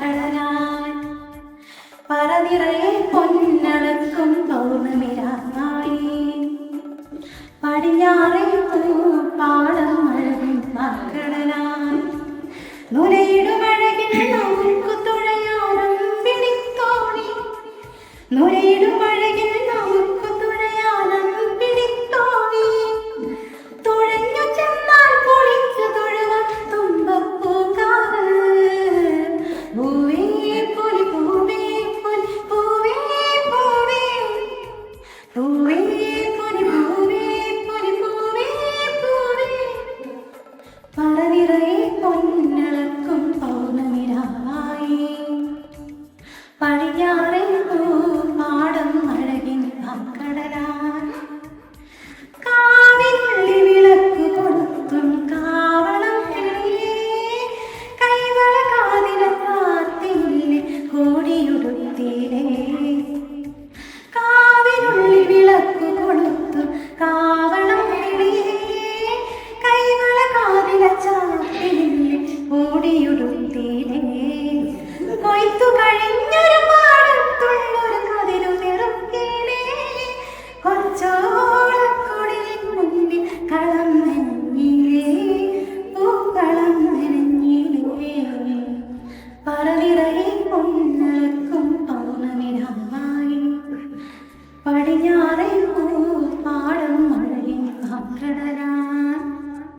പാടണനാൻ പറനിറയെ പൊന്നടക്കും പൗർണമിരായി പടിഞ്ഞാറെ പാടം അഴകിൻ മക്കളനാൻ നുരയിടുമഴകിൻ നമുക്ക് തുഴയാടം പിടിത്തോണി നുരയിടുമഴകിൻ നമുക്ക് മഹാക്കടലാ